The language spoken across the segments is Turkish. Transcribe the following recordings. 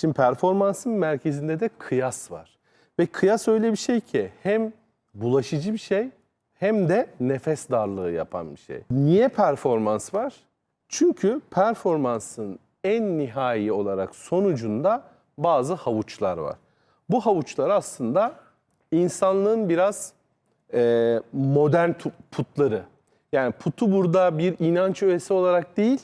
Şimdi performansın merkezinde de kıyas var. Ve kıyas öyle bir şey ki hem bulaşıcı bir şey hem de nefes darlığı yapan bir şey. Niye performans var? Çünkü performansın en nihai olarak sonucunda bazı havuçlar var. Bu havuçlar aslında insanlığın biraz e, modern putları. Yani putu burada bir inanç öğesi olarak değil,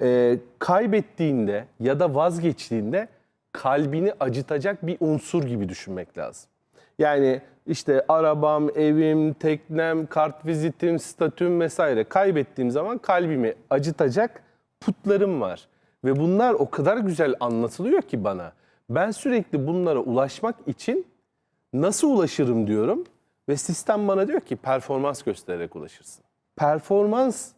e, kaybettiğinde ya da vazgeçtiğinde kalbini acıtacak bir unsur gibi düşünmek lazım. Yani işte arabam, evim, teknem, kart vizitim, statüm vesaire kaybettiğim zaman kalbimi acıtacak putlarım var. Ve bunlar o kadar güzel anlatılıyor ki bana. Ben sürekli bunlara ulaşmak için nasıl ulaşırım diyorum ve sistem bana diyor ki performans göstererek ulaşırsın. Performans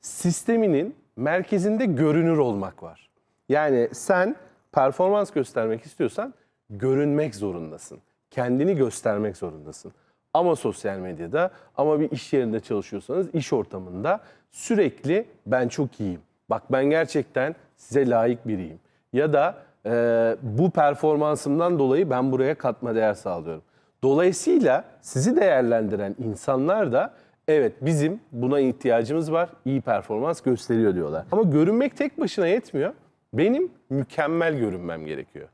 sisteminin merkezinde görünür olmak var. Yani sen performans göstermek istiyorsan görünmek zorundasın. Kendini göstermek zorundasın. Ama sosyal medyada ama bir iş yerinde çalışıyorsanız iş ortamında sürekli ben çok iyiyim. Bak ben gerçekten size layık biriyim. Ya da e, bu performansımdan dolayı ben buraya katma değer sağlıyorum. Dolayısıyla sizi değerlendiren insanlar da evet bizim buna ihtiyacımız var, iyi performans gösteriyor diyorlar. Ama görünmek tek başına yetmiyor. Benim mükemmel görünmem gerekiyor.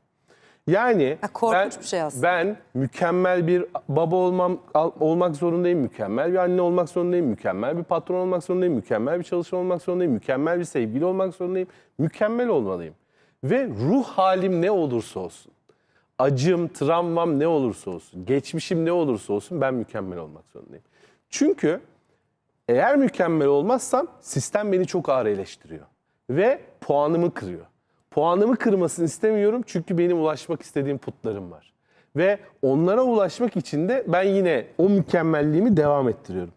Yani Ha, korkunç ben, bir şey aslında. ben mükemmel bir baba olmam al- olmak zorundayım, mükemmel bir anne olmak zorundayım, mükemmel bir patron olmak zorundayım, mükemmel bir çalışan olmak zorundayım, mükemmel bir sevgili olmak zorundayım, mükemmel olmalıyım. Ve ruh halim ne olursa olsun, acım, travmam ne olursa olsun, geçmişim ne olursa olsun ben mükemmel olmak zorundayım. Çünkü eğer mükemmel olmazsam sistem beni çok ağır eleştiriyor ve puanımı kırıyor. Puanımı kırmasını istemiyorum çünkü benim ulaşmak istediğim putlarım var. Ve onlara ulaşmak için de ben yine o mükemmelliğimi devam ettiriyorum.